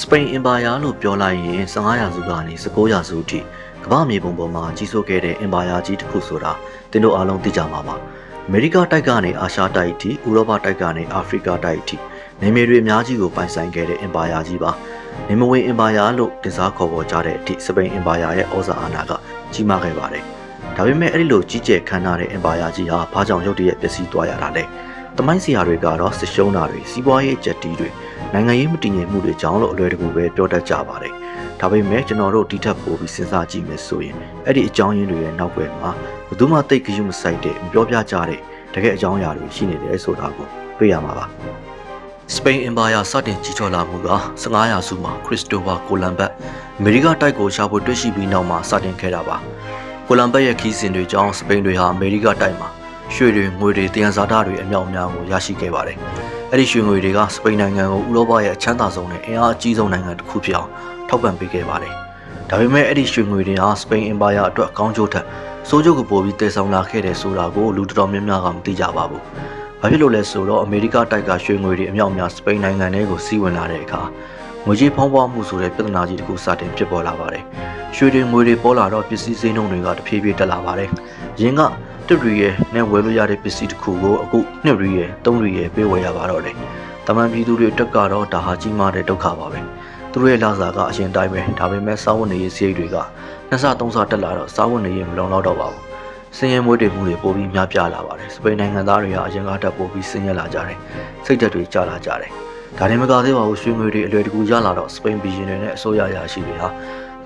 စပိန်အင်ပါယာလို့ပြောလိုက်ရင်15ရာစုကနေ19ရာစုအထိကမ္ဘာမြေပုံပေါ်မှာကြီးစိုးခဲ့တဲ့အင်ပါယာကြီးတစ်ခုဆိုတာတင်တို့အားလုံးသိကြမှာပါအမေရိကတိုက်ကနေအာရှတိုက်အထိဥရောပတိုက်ကနေအာဖရိကတိုက်အထိနေမြေတွေအများကြီးကိုပိုင်ဆိုင်ခဲ့တဲ့အင်ပါယာကြီးပါနေမဝင်အင်ပါယာလို့တင်စားခေါ်ပေါ်ကြတဲ့အထိစပိန်အင်ပါယာရဲ့ဩဇာအာဏာကကြီးမားခဲ့ပါတယ်ဒါပေမဲ့အဲ့ဒီလိုကြီးကျယ်ခမ်းနားတဲ့အင်ပါယာကြီးဟာဘာကြောင့်ရုတ်တရက်ပျက်စီးသွားရတာလဲတမိုင်းစီယာတွေကတော့စစ်ရှုံးတာတွေစီးပွားရေးအကျက်တီးတွေ နိုင်ငံရေးမတည်ငြိမ်မှုတွေကြောင့်လို့အလွယ်တကူပဲပြောတတ်ကြပါတယ်။ဒါပေမဲ့ကျွန်တော်တို့ဒီထက်ပိုပြီးစဉ်းစားကြည့်မယ်ဆိုရင်အဲ့ဒီအကြောင်းရင်းတွေရဲ့နောက်ွယ်မှာဘယ်သူမှတိတ်ခရုမဆိုင်တဲ့မပြောပြကြတဲ့တကယ်အကြောင်းအရာတွေရှိနေတယ်ဆိုတာကိုတွေ့ရမှာပါ။စပိန်အင်ပါယာစတင်ကြီးထွားလာမှုက15ရာစုမှာခရစ္စတိုဖာကိုလံဘတ်အမေရိကတိုက်ကိုရှာဖွေတွေ့ရှိပြီးနောက်မှာစတင်ခဲ့တာပါ။ကိုလံဘတ်ရဲ့ခီးစဉ်တွေကြောင့်စပိန်တွေဟာအမေရိကတိုက်မှာရွှေတွေငွေတွေတယံဇာတတွေအမြောက်အများကိုရရှိခဲ့ပါတယ်။ အဲ့ဒီရွှေငွေတွေကစပိန်နိုင်ငံကိုဥရောပရဲ့အချမ်းသာဆုံးနဲ့အင်အားအကြီးဆုံးနိုင်ငံတစ်ခုဖြစ်အောင်ထောက်ပံ့ပေးခဲ့ပါတယ်။ဒါပေမဲ့အဲ့ဒီရွှေငွေတွေဟာစပိန်အင်ပါယာအတွက်အကောင်းကျိုးထက်စိုးကျိုးကိုပိုပြီးတည်ဆောင်လာခဲ့တယ်ဆိုတာကိုလူတော်တော်များများကမသိကြပါဘူး။ဘာဖြစ်လို့လဲဆိုတော့အမေရိကတိုက်ကရွှေငွေတွေအမြောက်အများစပိန်နိုင်ငံထဲကိုစီးဝင်လာတဲ့အခါငွေကြေးဖောင်းပွားမှုဆိုတဲ့ပြဿနာကြီးတစ်ခုစတင်ဖြစ်ပေါ်လာပါတယ်။ရွှေတွေငွေတွေပေါ်လာတော့ပစ္စည်းစည်းနှုန်းတွေကတဖြည်းဖြည်းတက်လာပါတယ်။ယင်းက တစ်ရီရဲ့နဲ့ဝယ်လို့ရတဲ့ပစ္စည်းတစ်ခုကိုအခုနှစ်ရီရဲ့သုံးရီရဲ့ပေးဝယ်ရပါတော့တယ်။တမန်ပြည်သူတွေတက်ကတော့ဒါဟာကြီးမားတဲ့ဒုက္ခပါပဲ။သူတို့ရဲ့လာစာကအရင်တိုင်းပဲဒါပေမဲ့စားဝတ်နေရေးစရိတ်တွေကနှစ်ဆသုံးဆတက်လာတော့စားဝတ်နေရေးမလုံလောက်တော့ပါဘူး။စင်ရဲမွေးတွေမှုတွေပိုပြီးများပြားလာပါတယ်။စပိန်နိုင်ငံသားတွေကအရင်ကတက်ပိုပြီးဆင်းရဲလာကြတယ်။စိတ်ဓာတ်တွေကျလာကြတယ်။ဒါနဲ့မကသေးပါဘူးရွှေငွေတွေအလွယ်တကူရလာတော့စပိန်ဘီရင်တွေနဲ့အစိုးရရရှိတွေဟာ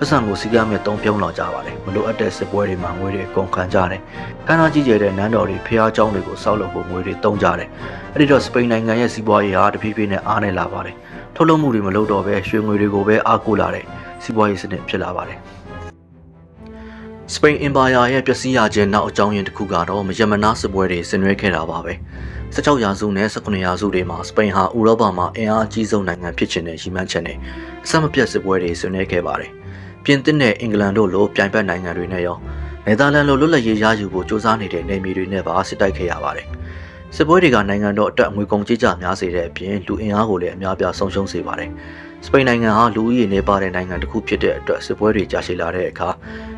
ပတ်စံကိုစီကမ်းမဲ့တုံးပြုံးလာကြပါတယ်မလိုအပ်တဲ့စစ်ပွဲတွေမှာငွေတွေကုန်ခံကြတယ်ကမ်းနားကြီးကျယ်တဲ့နန်းတော်တွေဖျားเจ้าတွေကိုစောက်လုပ်ဖို့ငွေတွေတုံးကြတယ်အဲ့ဒီတော့စပိန်နိုင်ငံရဲ့စီးပွားရေးဟာတဖြည်းဖြည်းနဲ့အားနည်းလာပါတယ်ထုတ်လုပ်မှုတွေမလုပ်တော့ဘဲရွှေငွေတွေကိုပဲအားကိုးလာတဲ့စီးပွားရေးစနစ်ဖြစ်လာပါတယ်စပိန်အင်ပါယာရဲ့ပျက်စီးရခြင်းနောက်အကြောင်းရင်းတစ်ခုကတော့မယမနာစစ်ပွဲတွေဆင်နွှဲခဲ့တာပါပဲ16ရာစုနဲ့19ရာစုတွေမှာစပိန်ဟာဥရောပမှာအင်အားအကြီးဆုံးနိုင်ငံဖြစ်ချင်တဲ့ရည်မှန်းချက်နဲ့အဆက်မပြတ်စစ်ပွဲတွေဆင်နွှဲခဲ့ပါတယ် ပြင်သစ်နဲ့အင်္ဂလန်တို့လိုပြိုင်ဘက်နိုင်ငံတွေနဲ့ရောနယ်သာလန်လိုလွတ်လပ်ရေးရယူဖို့စ조사နေတဲ့နေမြေတွေနဲ့ပါစစ်တိုက်ခဲ့ရပါတယ်။စစ်ပွဲတွေကနိုင်ငံတော်အတွက်ငွေကုန်ကြေးကျများစေတဲ့အပြင်လူအင်အားကိုလည်းအများပြားဆုံးရှုံးစေပါတယ်။စပိန်နိုင်ငံဟာလူဦးရေနေပါတဲ့နိုင်ငံတစ်ခုဖြစ်တဲ့အတွက်စစ်ပွဲတွေကြာရှည်လာတဲ့အခါ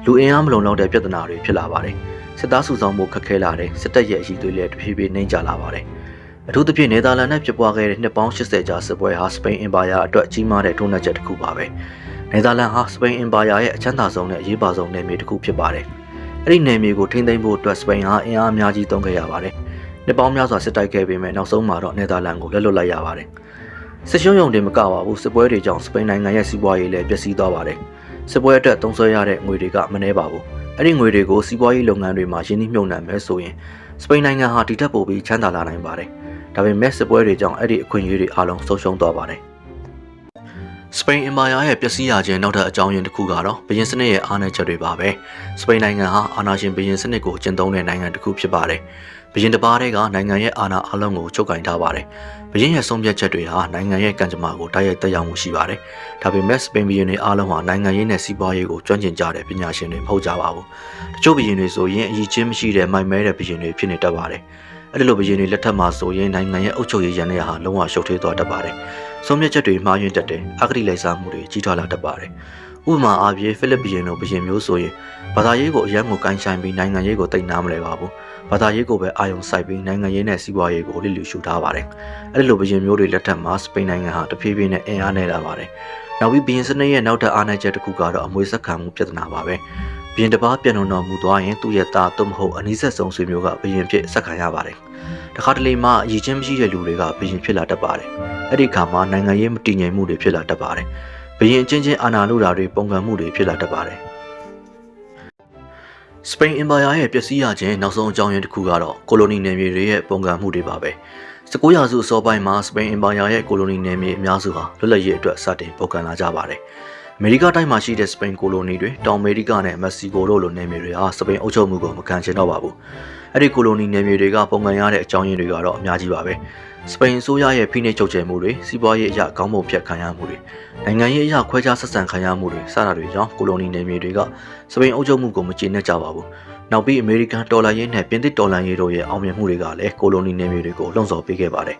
လူအင်အားမလုံလောက်တဲ့ပြဿနာတွေဖြစ်လာပါတယ်။စစ်သားစုဆောင်မှုခက်ခဲလာတဲ့စစ်တပ်ရဲ့အရေးသွေးလည်းတဖြည်းဖြည်းနှိမ့်ကျလာပါတယ်။အထူးသဖြင့်နယ်သာလန်နဲ့ဖြစ်ပွားခဲ့တဲ့နှစ်ပေါင်း80ကြာစစ်ပွဲဟာစပိန်အင်ပါယာအတွက်ကြီးမားတဲ့ထုံးနှက်ချက်တစ်ခုပါပဲ။ နယ်သာလန်ဟာစပိန်အင်ပါယာရဲ့အချမ်းသာဆုံးနဲ့အရေးပါဆုံးနယ်မြေတစ်ခုဖြစ်ပါတယ်။အဲ့ဒီနယ်မြေကိုထိန်းသိမ်းဖို့အတွက်စပိန်ဟာအင်အားအများကြီးသုံးခဲ့ရပါတယ်။နှစ်ပေါင်းများစွာစစ်တိုက်ခဲ့ပေမဲ့နောက်ဆုံးမှာတော့နယ်သာလန်ကိုလက်လွတ်လိုက်ရပါတယ်။စစ်ရှုံးရုံတင်မကပါဘူးစစ်ပွဲတွေကြောင့်စပိန်နိုင်ငံရဲ့စီးပွားရေးလည်းပျက်စီးသွားပါတယ်။စစ်ပွဲအတွက်သုံးစွဲရတဲ့ငွေတွေကမနှဲပါဘူး။အဲ့ဒီငွေတွေကိုစီးပွားရေးလုပ်ငန်းတွေမှာရင်းနှီးမြှုပ်နှံမယ်ဆိုရင်စပိန်နိုင်ငံဟာဒီထက်ပိုပြီးချမ်းသာလာနိုင်ပါတယ်။ဒါပေမဲ့စစ်ပွဲတွေကြောင့်အဲ့ဒီအခွင့်အရေးတွေအလုံးဆုံးရှုံးသွားပါတယ်။ စပိန်အင်ပါယာရဲ့ပျက်စီးရခြင်းနောက်ထပ်အကြောင်းရင်းတစ်ခုကတော့ဘရင်စနစ်ရဲ့အားနည်းချက်တွေပါပဲစပိန်နိုင်ငံဟာအာဏာရှင်ဘရင်စနစ်ကိုကျင့်သုံးတဲ့နိုင်ငံတစ်ခုဖြစ်ပါတယ်ဘရင်တစ်ပါးတည်းကနိုင်ငံရဲ့အာဏာအလုံးကိုချုပ်ကင်ထားပါတယ်ဘရင်ရဲ့ဆုံးဖြတ်ချက်တွေဟာနိုင်ငံရဲ့ကံကြမ္မာကိုတိုက်ရိုက်သက်ရောက်မှုရှိပါတယ်ဒါပေမဲ့စပိန်ဘရင်တွေအားလုံးဟာနိုင်ငံရေးနဲ့စီးပွားရေးကိုကျွမ်းကျင်ကြတဲ့ပညာရှင်တွေမဟုတ်ကြပါဘူးတချို့ဘရင်တွေဆိုရင်အကြီးချင်းမရှိတဲ့မိုက်မဲတဲ့ဘရင်တွေဖြစ်နေတတ်ပါတယ်အဲ့ဒီလိုဘရင်တွေလက်ထက်မှာဆိုရင်နိုင်ငံရဲ့အုပ်ချုပ်ရေးရန်တွေဟာလုံးဝရှုပ်ထွေးသွားတတ်ပါတယ် ဆုံးဖြတ်ချက်တွေမှားယွင်းတတ်တယ်အဂတိလိုက်စားမှုတွေကြီးထွားလာတတ်ပါတယ်ဥပမာအားဖြင့်ဖိလစ်ဘီယင်တို့ဘယင်မျိုးဆိုရင်ဘာသာရေးကိုအရန်ကိုကိုင်းဆိုင်ပြီးနိုင်ငံရေးကိုတိတ်နာမလဲပါဘူးဘာသာရေးကိုပဲအာရုံစိုက်ပြီးနိုင်ငံရေးနဲ့စီးပွားရေးကိုလစ်လျူရှုထားပါတယ်အဲ့ဒီလိုဘယင်မျိုးတွေလက်ထက်မှာစပိန်နိုင်ငံဟာတဖြည်းဖြည်းနဲ့အင်အားနဲ့လာပါတယ်နောက်ပြီးဘီယင်စနစ်ရဲ့နောက်ထပ်အားနည်းချက်တစ်ခုကတော့အမွေဆက်ခံမှုပြဿနာပါပဲဘီယင်တစ်ပါးပြန်တော်တော်မူသွားရင်သူ့ရဲ့သားသို့မဟုတ်အနည်းဆက်ဆုံးဆွေမျိုးကဘီယင်ဖြစ်ဆက်ခံရပါတယ်တခါတလေမှအရေးချင်းမရှိတဲ့လူတွေကဘီယင်ဖြစ်လာတတ်ပါတယ် အဲ့ဒီခါမှာနိုင်ငံရေးမတည်ငြိမ်မှုတွေဖြစ်လာတတ်ပါတယ်။ဘရင်အချင်းချင်းအာဏာလုတာတွေပုံကံမှုတွေဖြစ်လာတတ်ပါတယ်။စပိန်အင်ပါယာရဲ့ပျက်စီးရခြင်းနောက်ဆုံးအကြောင်းရင်းတစ်ခုကတော့ကိုလိုနီနယ်မြေတွေရဲ့ပုံကံမှုတွေပါပဲ။19ရာစုအစောပိုင်းမှာစပိန်အင်ပါယာရဲ့ကိုလိုနီနယ်မြေအများစုဟာလွတ်လပ်ရေးအတွက်စတင်ပုံကံလာကြပါတယ်။အမေရိကတိုင်းမှာရှိတဲ့စပိန်ကိုလိုနီတွေတောင်အမေရိကနဲ့မက္ကဆီကိုတို့လိုနယ်မြေတွေဟာစပိန်အုပ်ချုပ်မှုကိုမခံချင်တော့ပါဘူး။အဲ့ဒီကိုလိုနီနယ်မြေတွေကပုံကံရတဲ့အကြောင်းရင်းတွေကတော့အများကြီးပါပဲ။ စပိန်အစိုးရရဲ့ဖိနှိပ်ချုပ်ချယ်မှုတွေစီးပွားရေးအရာကောင်းမွန်ဖြတ်ခံရမှုတွေနိုင်ငံရေးအရာခွဲခြားဆက်ဆံခံရမှုတွေစတာတွေကြောင့်ကိုလိုနီနယ်မြေတွေကစပိန်အုပ်ချုပ်မှုကိုမကျေနပ်ကြပါဘူးနောက်ပြီးအမေရိကန်ဒေါ်လာရင်းနဲ့ပြင်သစ်ဒေါ်လာရင်းတို့ရဲ့အောင်မြင်မှုတွေကလည်းကိုလိုနီနယ်မြေတွေကိုလှုံ့ဆော်ပေးခဲ့ပါတယ်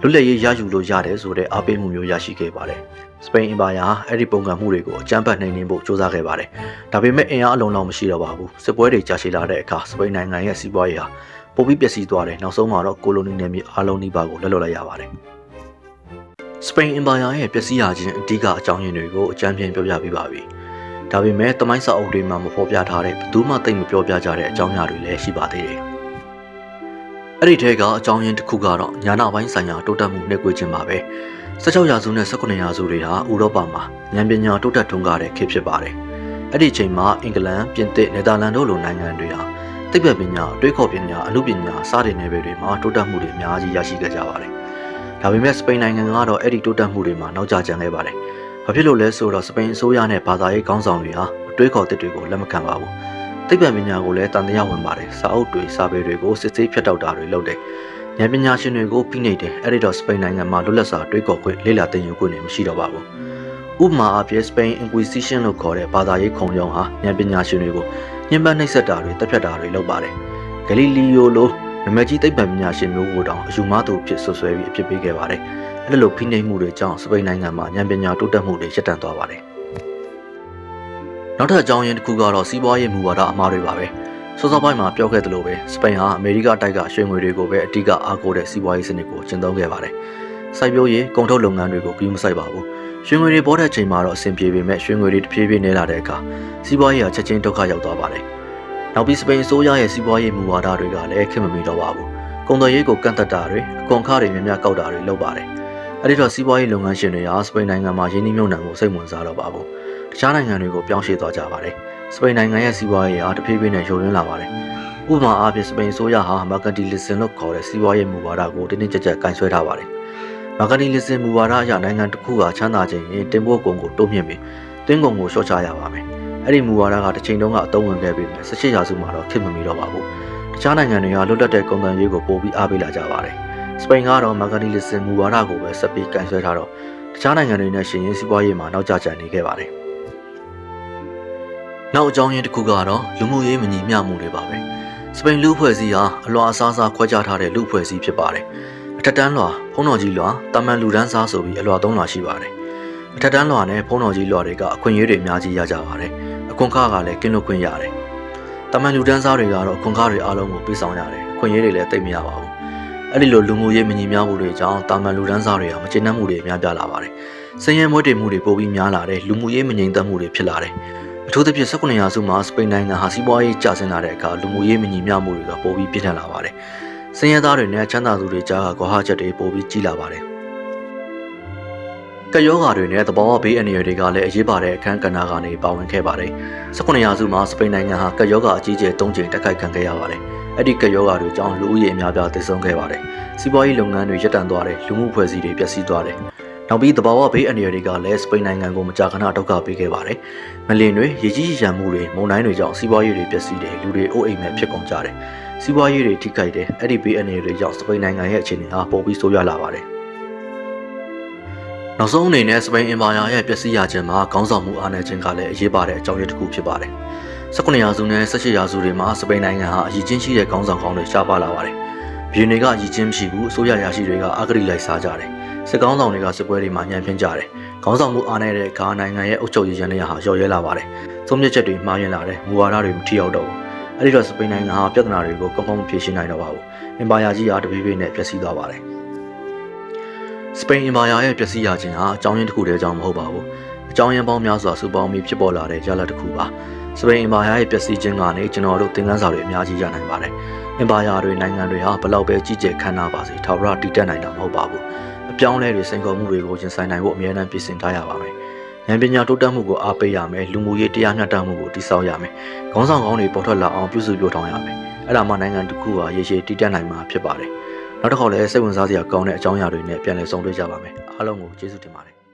လွတ်လပ်ရေးရယူလို့ရတယ်ဆိုတဲ့အားပေးမှုမျိုးရရှိခဲ့ပါတယ်စပိန်အင်ပါယာအဲ့ဒီပုံကံမှုတွေကိုအကြမ်းဖက်နှိမ်နင်းဖို့စ조사ခဲ့ပါတယ်။ဒါပေမဲ့အင်အားအလုံးလောက်မရှိတော့ပါဘူး။စစ်ပွဲတွေကြာရှည်လာတဲ့အခါစပိန်နိုင်ငံရဲ့စီးပွားရေးဟာ ပိုပြီးပျက်စီးသွားတယ်။နောက်ဆုံးမှာတော့ကိုလိုနီနယ်မြေအားလုံးနှိပါကိုလက်လွတ်လိုက်ရပါတယ်။စပိန်အင်ပါယာရဲ့ပျက်စီးရခြင်းအဓိကအကြောင်းရင်းတွေကိုအကြမ်းဖျင်းပြောပြပေးပါပြီ။ဒါပေမဲ့တမိုင်းစာအုပ်တွေမှာမဖော်ပြထားတဲ့ဘယ်သူမှသိမပြောပြကြတဲ့အကြောင်းအရာတွေလည်းရှိပါသေးတယ်။အဲ့ဒီထဲကအကြောင်းရင်းတစ်ခုကတော့ညာနာပိုင်းဆိုင်ရာတိုးတက်မှုနှိပ်ကွေးခြင်းပါပဲ။16ရာစုနဲ့19ရာစုတွေဟာဥရောပမှာဉာဏ်ပညာတိုးတက်ထွန်းကားတဲ့ခေတ်ဖြစ်ပါတယ်။အဲ့ဒီချိန်မှာအင်္ဂလန်၊ပြင်သစ်၊နယ်သာလန်တို့လိုနိုင်ငံတွေဟာ သိပ္ပံပညာ၊တွေးခေါ်ပညာ၊အမှုပညာစတဲ့နယ်ပယ်တွေမှာတိုးတက်မှုတွေအများကြီးရရှိခဲ့ကြပါတယ်။ဒါပေမဲ့စပိန်နိုင်ငံကတော့အဲ့ဒီတိုးတက်မှုတွေမှာနောက်ကျကျန်ခဲ့ပါတယ်။ဘာဖြစ်လို့လဲဆိုတော့စပိန်အစိုးရနဲ့ဘာသာရေးခေါင်းဆောင်တွေဟာအတွေးခေါ်တစ်တွေကိုလက်မခံပါဘူး။သိပ္ပံပညာကိုလည်းတန်တရားဝင်ပါတယ်။စာအုပ်တွေစာပေတွေကိုစစ်ဆေးဖြတ်တောက်တာတွေလုပ်တယ်။ဉာဏ်ပညာရှင်တွေကိုဖိနှိပ်တယ်။အဲ့ဒီတော့စပိန်နိုင်ငံမှာလွတ်လပ်စွာတွေးခေါ်ခွင့်လေ့လာသင်ယူခွင့်တွေမရှိတော့ပါဘူး။ ဥပမာအဖြစ် Spain Inquisition လို့ခေါ်တဲ့ဘာသာရေးခုံရုံးဟာဉာဏ်ပညာရှင်တွေကိုညှဉ်းပန်းနှိပ်စက်တာတွေတပ်ဖြတ်တာတွေလုပ်ပါတယ်။ဂလီလီယိုလိုနမကြီးသိပ္ပံပညာရှင်မျိုးကိုတောင်အယူမသူဖြစ်ဆွဆွဲပြီးအဖြစ်ပေးခဲ့ပါတယ်။အဲ့လိုဖိနှိပ်မှုတွေကြောင့်စပိန်နိုင်ငံမှာဉာဏ်ပညာတိုးတက်မှုတွေရပ်တန့်သွားပါတယ်။နောက်ထပ်အကြောင်းရင်းတစ်ခုကတော့စီးပွားရေးမူဝါဒအမှားတွေပါပဲ။စောစောပိုင်းမှာပြောခဲ့သလိုပဲစပိန်ဟာအမေရိကတိုက်ကရွှေငွေတွေကိုပဲအဓိကအားကိုးတဲ့စီးပွားရေးစနစ်ကိုကျင့်သုံးခဲ့ပါတယ်။စိုက်ပျိုးရေးကုန်ထုတ်လုပ်ငန်းတွေကိုပြီးမဆိုင်ပါဘူး။ ရွှေငွေတွေပေါ်တဲ့အချိန်မှာတော့အဆင်ပြေပေမဲ့ရွှေငွေတွေတဖြည်းဖြည်းနည်းလာတဲ့အခါစီးပွားရေးဟာချက်ချင်းဒုက္ခရောက်သွားပါတယ်။နောက်ပြီးစပိန်အစိုးရရဲ့စီးပွားရေးမူဝါဒတွေကလည်းခင်မမီတော့ပါဘူး။ကုန်သွယ်ရေးကိုကန့်သက်တာတွေအခွန်အခတွေများများကောက်တာတွေလုပ်ပါတယ်။အဲဒီတော့စီးပွားရေးလုပ်ငန်းရှင်တွေဟာစပိန်နိုင်ငံမှာရင်းနှီးမြှုပ်နှံမှုစိတ်ဝင်စားတော့ပါဘူး။တခြားနိုင်ငံတွေကိုပြောင်းရွှေ့သွားကြပါတယ်။စပိန်နိုင်ငံရဲ့စီးပွားရေးဟာတဖြည်းဖြည်းနဲ့ယိုယွင်းလာပါတယ်။ဥပမာအားဖြင့်စပိန်ဆိုရဟာမာကတီလစ်စင်လို့ခေါ်တဲ့စီးပွားရေးမူဝါဒကိုတင်းတင်းကြပ်ကြပ်ကင်ဆွဲထားပါတယ်။ မာကတီလစ်စင်မူဝါဒအရနိုင်ငံတစ်ခုကချမ်းသာခြင်းရင်တင်ပို့ကုန်ကိုတိုးမြှင့်ပြီးတွင်းကုန်ကိုလျှော့ချရပါမယ်။အဲ့ဒီမူဝါဒကတစ်ချိန်တုန်းကအသုံးဝင်ခဲ့ပြီး18ရာစုမှာတော့ခေတ်မမီတော့ပါဘူး။တခြားနိုင်ငံတွေကလွတ်လပ်တဲ့ကုန်သွယ်ရေးကိုပိုပြီးအားပေးလာကြပါတယ်။စပိန်ကတော့မာကတီလစ်စင်မူဝါဒကိုပဲဆက်ပြီးကင်ဆွဲထားတော့တခြားနိုင်ငံတွေနဲ့ရှင်ရင်းစီးပွားရေးမှာနောက်ကျကျန်နေခဲ့ပါတယ်။နောက်အကြောင်းရင်းတစ်ခုကတော့လူမှုရေးမညီမျှမှုတွေပါပဲ။စပိန်လူဖွဲ့စည်းဟာအလွာအစားစားခွဲခြားထားတဲ့လူဖွဲ့စည်းဖြစ်ပါတယ်။ အထက်တန်းလွှာဖုံးတော်ကြီးလွှာတာမန်လူဒန်းစားဆိုပြီးအလွာသုံးလွှာရှိပါတယ်။အထက်တန်းလွှာနဲ့ဖုံးတော်ကြီးလွှာတွေကအခွင့်အရေးတွေအများကြီးရကြပါတယ်။အခွန်ခါကလည်းကင်းလွတ်ခွင့်ရတယ်။တာမန်လူဒန်းစားတွေကတော့အခွန်ခါတွေအားလုံးကိုပေးဆောင်ရတယ်။အခွင့်အရေးတွေလည်းသိပ်မရပါဘူး။အဲ့ဒီလိုလူမှုရေးမညီမျှမှုတွေကြောင့်တာမန်လူဒန်းစားတွေကမကျေနပ်မှုတွေများပြားလာပါတယ်။စည်ရဲမွေးတေမှုတွေပိုပြီးများလာတယ်လူမှုရေးမငြိမ်သက်မှုတွေဖြစ်လာတယ်။အထူးသဖြင့်19ရာစုမှာစပိန်နိုင်ငံဟာစီးပွားရေးကျဆင်းလာတဲ့အခါလူမှုရေးမညီမျှမှုတွေကပိုပြီးပြင်းထန်လာပါတယ်။ စင်ရသားတွေနဲ့ချမ်းသာသူတွေကြားကကွာဟချက်တွေပိုပြီးကြီးလာပါတယ်။ကယောဂါတွေနဲ့သဘောဝဘေးအနေတွေကလည်းအရေးပါတဲ့အခန်းကဏ္ဍကနေပါဝင်ခဲ့ပါတယ်။19ရာစုမှာစပိန်နိုင်ငံဟာကယောဂါအကြီးကျယ်၃ချိန်တက်ခိုက်ခံခဲ့ရပါတယ်။အဲ့ဒီကယောဂါတွေကြောင့်လူဦးရေအများပြားသေဆုံးခဲ့ပါတယ်။စီးပွားရေးလုပ်ငန်းတွေရပ်တန့်သွားတယ်လူမှုဖွဲ့စည်းတွေပျက်စီးသွားတယ်။ နောက်ပြီးသဘာဝဘေးအန္တရာယ်တွေကလည်းစပိန်နိုင်ငံကိုမကြာခဏဒုက္ခပေးခဲ့ပါတယ်။မလင်တွေရေကြီးရံမှုတွေမုန်တိုင်းတွေကြောင့်စီးပွားရေးတွေပျက်စီးတယ်လူတွေအိုးအိမ်မဲ့ဖြစ်ကုန်ကြတယ်။စီးပွားရေးတွေထိခိုက်တယ်အဲ့ဒီဘေးအန္တရာယ်တွေကြောင့်စပိန်နိုင်ငံရဲ့အခြေအနေဟာပိုပြီးဆိုးရွားလာပါတယ်။နောက်ဆုံးအနေနဲ့စပိန်အင်ပါယာရဲ့ပျက်စီးရခြင်းမှာခေါင်းဆောင်မှုအားနည်းခြင်းကလည်းအရေးပါတဲ့အကြောင်းရင်းတစ်ခုဖြစ်ပါတယ်။19ရာစုနဲ့18ရာစုတွေမှာစပိန်နိုင်ငံဟာအရေးချင်းရှိတဲ့ခေါင်းဆောင်ကောင်းတွေရှားပါလာပါတယ်။ဘီယနေကအရေးချင်းမရှိဘူးအစိုးရရာရှိတွေကအဂတိလိုက်စားကြတယ်။ စစ်ကောင်းဆောင်တွေကစစ်ပွဲတွေမှာညံပြင်းကြတယ်။ခေါင်းဆောင်မှုအားနည်းတဲ့အခါနိုင်ငံရဲ့အုပ်ချုပ်ရေးရန်တွေဟာလျော့ရဲလာပါတယ်။သုံးမြတ်ချက်တွေမှားယွင်းလာတယ်။မူဝါဒတွေမထီရောက်တော့ဘူး။အဲဒီတော့စပိန်နိုင်ငံဟာပြဿနာတွေကိုကောင်းကောင်းမဖြေရှင်းနိုင်တော့ပါဘူး။အင်ပါယာကြီးအားတပြေးပြေးနဲ့ပျက်စီးသွားပါတယ်။စပိန်အင်ပါယာရဲ့ပျက်စီးရခြင်းဟာအကြောင်းရင်းတစ်ခုတည်းကြောင့်မဟုတ်ပါဘူး။အကြောင်းရင်းပေါင်းများစွာစုပေါင်းပြီးဖြစ်ပေါ်လာတဲ့ရလဒ်တစ်ခုပါ။စပိန်အင်ပါယာရဲ့ပျက်စီးခြင်းကနေကျွန်တော်တို့သင်ခန်းစာတွေအများကြီးရနိုင်ပါတယ်။အင်ပါယာတွေနိုင်ငံတွေဟာဘလောက်ပဲကြီးကျယ်ခမ်းနားပါစေထာဝရတည်တတ်နိုင်တာမဟုတ်ပါဘူး။အ ပြောင်းအလဲတွေစိန်ခေါ်မှုတွေကိုရင်ဆိုင်နိုင်ဖို့အများအားပြင်ဆင်ထားရပါမယ်။ဉာဏ်ပညာတိုးတက်မှုကိုအားပေးရမယ်လူမှုရေးတရားမျှတမှုကိုတည်ဆောက်ရမယ်။ခေါင်းဆောင်ကောင်းတွေပေါ်ထွက်လာအောင်ပြုစုပြောထောင်ရမယ်။အဲ့ဒါမှနိုင်ငံတစ်ခုဟာရေရှည်တည်တတ်နိုင်မှာဖြစ်ပါတယ်။နောက်တစ်ခေါက်လည်းစိတ်ဝင်စားစရာကောင်းတဲ့အကြောင်းအရာတွေနဲ့ပြန်လည်ဆုံတွေ့ကြပါမယ်အားလုံးကိုကျေးဇူးတင်ပါတယ်